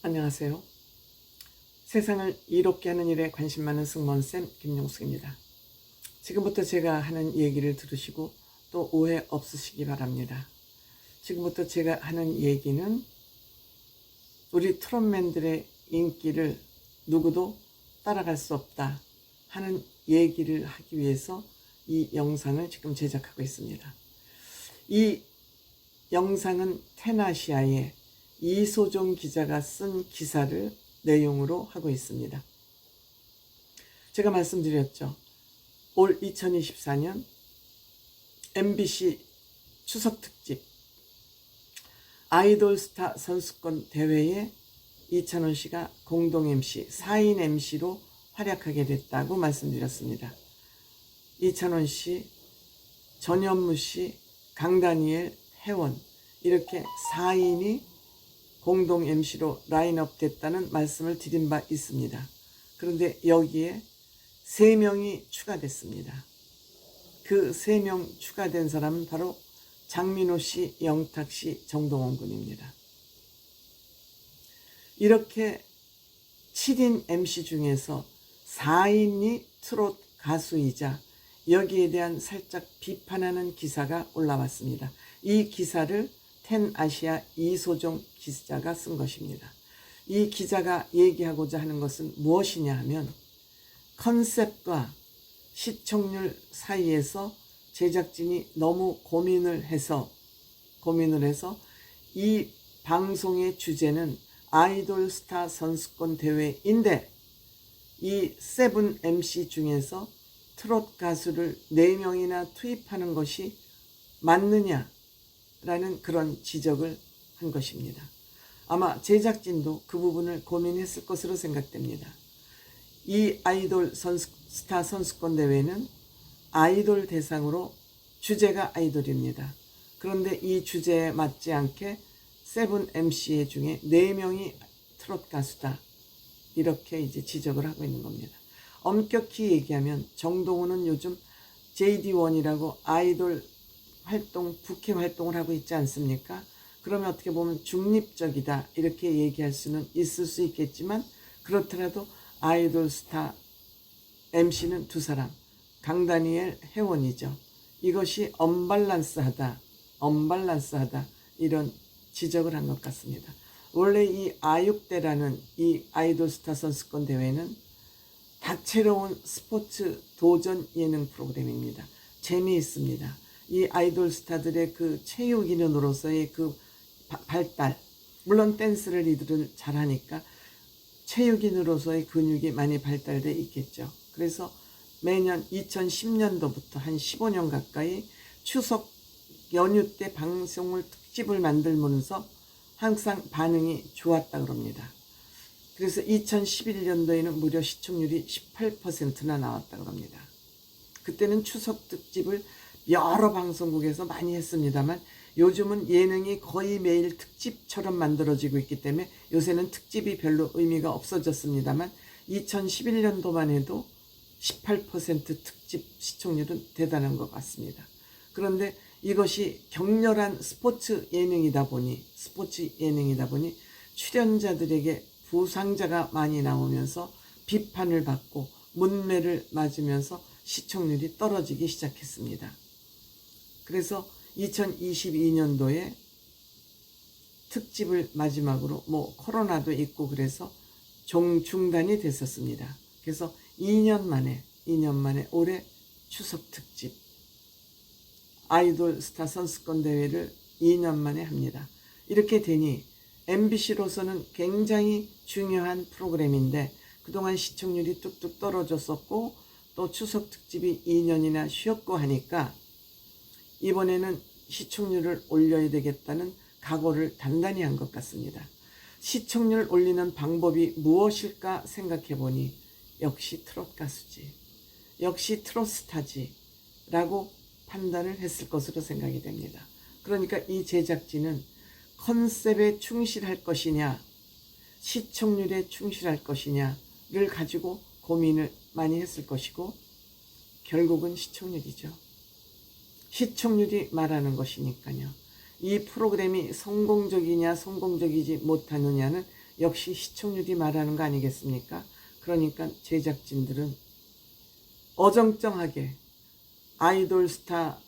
안녕하세요. 세상을 이롭게 하는 일에 관심 많은 승무원쌤 김용숙입니다. 지금부터 제가 하는 얘기를 들으시고 또 오해 없으시기 바랍니다. 지금부터 제가 하는 얘기는 우리 트롯맨들의 인기를 누구도 따라갈 수 없다 하는 얘기를 하기 위해서 이 영상을 지금 제작하고 있습니다. 이 영상은 테나시아의 이소종 기자가 쓴 기사를 내용으로 하고 있습니다. 제가 말씀드렸죠. 올 2024년 MBC 추석 특집 아이돌 스타 선수권 대회에 이찬원 씨가 공동 MC, 4인 MC로 활약하게 됐다고 말씀드렸습니다. 이찬원 씨, 전현무 씨, 강다니엘, 혜원 이렇게 4인이 공동 MC로 라인업 됐다는 말씀을 드린 바 있습니다. 그런데 여기에 3명이 추가됐습니다. 그 3명 추가된 사람은 바로 장민호 씨, 영탁 씨, 정동원 군입니다. 이렇게 7인 MC 중에서 4인이 트롯 가수이자 여기에 대한 살짝 비판하는 기사가 올라왔습니다. 이 기사를 텐 아시아 이소종 기자가 쓴 것입니다. 이 기자가 얘기하고자 하는 것은 무엇이냐 하면 컨셉과 시청률 사이에서 제작진이 너무 고민을 해서 고민을 해서 이 방송의 주제는 아이돌 스타 선수권 대회인데 이 세븐 MC 중에서 트롯 가수를 4명이나 투입하는 것이 맞느냐 라는 그런 지적을 한 것입니다. 아마 제작진도 그 부분을 고민했을 것으로 생각됩니다. 이 아이돌 선수, 스타 선수권 대회는 아이돌 대상으로 주제가 아이돌입니다. 그런데 이 주제에 맞지 않게 세븐 MC 중에 4명이 트롯 가수다. 이렇게 이제 지적을 하고 있는 겁니다. 엄격히 얘기하면 정동훈은 요즘 JD1이라고 아이돌 활동, 부캐 활동을 하고 있지 않습니까? 그러면 어떻게 보면 중립적이다. 이렇게 얘기할 수는 있을 수 있겠지만 그렇더라도 아이돌 스타 MC는 두 사람, 강다니엘 혜원이죠. 이것이 언밸런스하다, 언밸런스하다 이런 지적을 한 것 같습니다. 원래 이 아육대라는 이 아이돌 스타 선수권 대회는 다채로운 스포츠 도전 예능 프로그램입니다. 재미있습니다. 이 아이돌 스타들의 그 체육인으로서의 그 바, 발달, 물론 댄스를 이들은 잘하니까 체육인으로서의 근육이 많이 발달돼 있겠죠. 그래서 매년 2010년도부터 한 15년 가까이 추석 연휴 때 방송을 특집을 만들면서 항상 반응이 좋았다 그럽니다. 그래서 2011년도에는 무려 시청률이 18%나 나왔다 그럽니다. 그때는 추석 특집을 여러 방송국에서 많이 했습니다만 요즘은 예능이 거의 매일 특집처럼 만들어지고 있기 때문에 요새는 특집이 별로 의미가 없어졌습니다만 2011년도만 해도 18% 특집 시청률은 대단한 것 같습니다. 그런데 이것이 격렬한 스포츠 예능이다 보니 스포츠 예능이다 보니 출연자들에게 부상자가 많이 나오면서 비판을 받고 문매를 맞으면서 시청률이 떨어지기 시작했습니다. 그래서 2022년도에 특집을 마지막으로 뭐 코로나도 있고 그래서 종 중단이 됐었습니다. 그래서 2년 만에 2년 만에 올해 추석 특집 아이돌 스타 선수권 대회를 2년 만에 합니다. 이렇게 되니 MBC로서는 굉장히 중요한 프로그램인데 그동안 시청률이 뚝뚝 떨어졌었고 또 추석 특집이 2년이나 쉬었고 하니까 이번에는 시청률을 올려야 되겠다는 각오를 단단히 한 것 같습니다. 시청률 올리는 방법이 무엇일까 생각해 보니 역시 트롯 가수지. 역시 트롯 스타지. 라고 판단을 했을 것으로 생각이 됩니다. 그러니까 이 제작진은 컨셉에 충실할 것이냐, 시청률에 충실할 것이냐를 가지고 고민을 많이 했을 것이고, 결국은 시청률이죠. 시청률이 말하는 것이니까요. 이 프로그램이 성공적이냐, 성공적이지 못하느냐는 역시 시청률이 말하는 거 아니겠습니까? 그러니까 제작진들은 어정쩡하게 아이돌 스타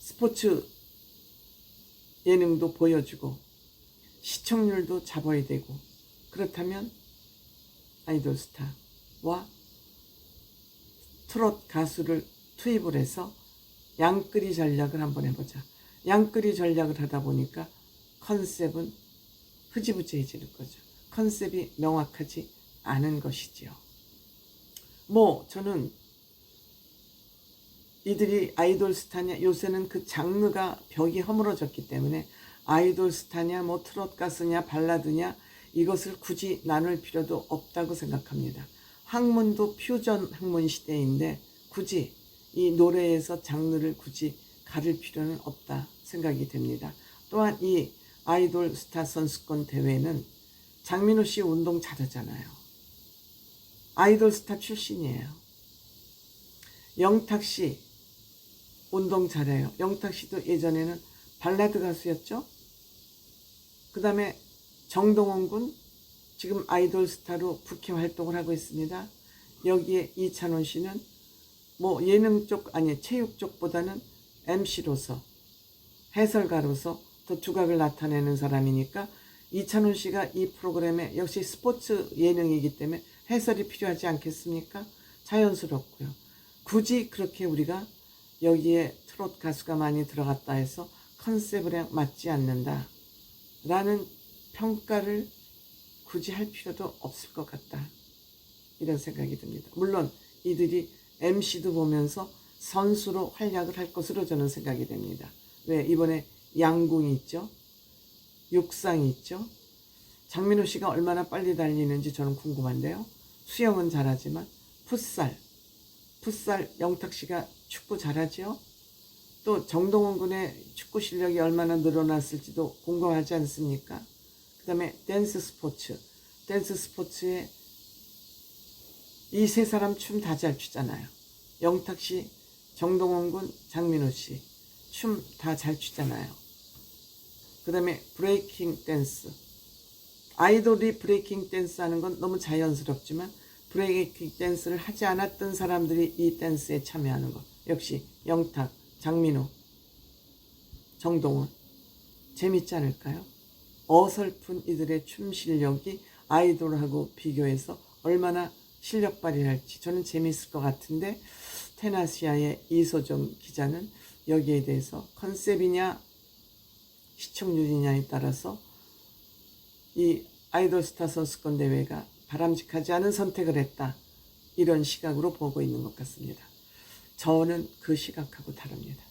스포츠 예능도 보여주고 시청률도 잡아야 되고 그렇다면 아이돌 스타와 트롯 가수를 투입을 해서 양끌이 전략을 한번 해보자. 양끌이 전략을 하다 보니까 컨셉은 흐지부지해지는 거죠. 컨셉이 명확하지 않은 것이지요. 뭐 저는 이들이 아이돌 스타냐 요새는 그 장르가 벽이 허물어졌기 때문에 아이돌 스타냐 뭐 트롯 가수냐 발라드냐 이것을 굳이 나눌 필요도 없다고 생각합니다. 학문도 퓨전 학문 시대인데 굳이 이 노래에서 장르를 굳이 가릴 필요는 없다 생각이 됩니다. 또한 이 아이돌 스타 선수권 대회는 장민호 씨 운동 잘하잖아요. 아이돌 스타 출신이에요. 영탁 씨 운동 잘해요. 영탁 씨도 예전에는 발라드 가수였죠. 그 다음에 정동원 군 지금 아이돌 스타로 국회 활동을 하고 있습니다. 여기에 이찬원 씨는 뭐 예능 쪽 아니 체육 쪽보다는 MC로서 해설가로서 더 두각을 나타내는 사람이니까 이찬원 씨가 이 프로그램에 역시 스포츠 예능이기 때문에 해설이 필요하지 않겠습니까? 자연스럽고요. 굳이 그렇게 우리가 여기에 트롯 가수가 많이 들어갔다 해서 컨셉에 맞지 않는다. 라는 평가를 굳이 할 필요도 없을 것 같다. 이런 생각이 듭니다. 물론 이들이 MC도 보면서 선수로 활약을 할 것으로 저는 생각이 됩니다. 왜? 이번에 양궁이 있죠. 육상이 있죠. 장민호 씨가 얼마나 빨리 달리는지 저는 궁금한데요. 수영은 잘하지만 풋살, 풋살 영탁 씨가 축구 잘하죠. 또 정동원 군의 축구 실력이 얼마나 늘어났을지도 궁금하지 않습니까? 그 다음에 댄스 스포츠, 댄스 스포츠에 이 세 사람 춤 다 잘 추잖아요. 영탁 씨, 정동원 군, 장민호 씨 춤 다 잘 추잖아요. 그 다음에 브레이킹 댄스. 아이돌이 브레이킹 댄스 하는 건 너무 자연스럽지만 브레이킹 댄스를 하지 않았던 사람들이 이 댄스에 참여하는 것. 역시 영탁, 장민호, 정동원. 재밌지 않을까요? 어설픈 이들의 춤 실력이 아이돌하고 비교해서 얼마나 실력 발휘할지 저는 재밌을 것 같은데 테나시아의 이소정 기자는 여기에 대해서 컨셉이냐 시청률이냐에 따라서 이 아이돌 스타 선수권 대회가 바람직하지 않은 선택을 했다. 이런 시각으로 보고 있는 것 같습니다. 저는 그 시각하고 다릅니다.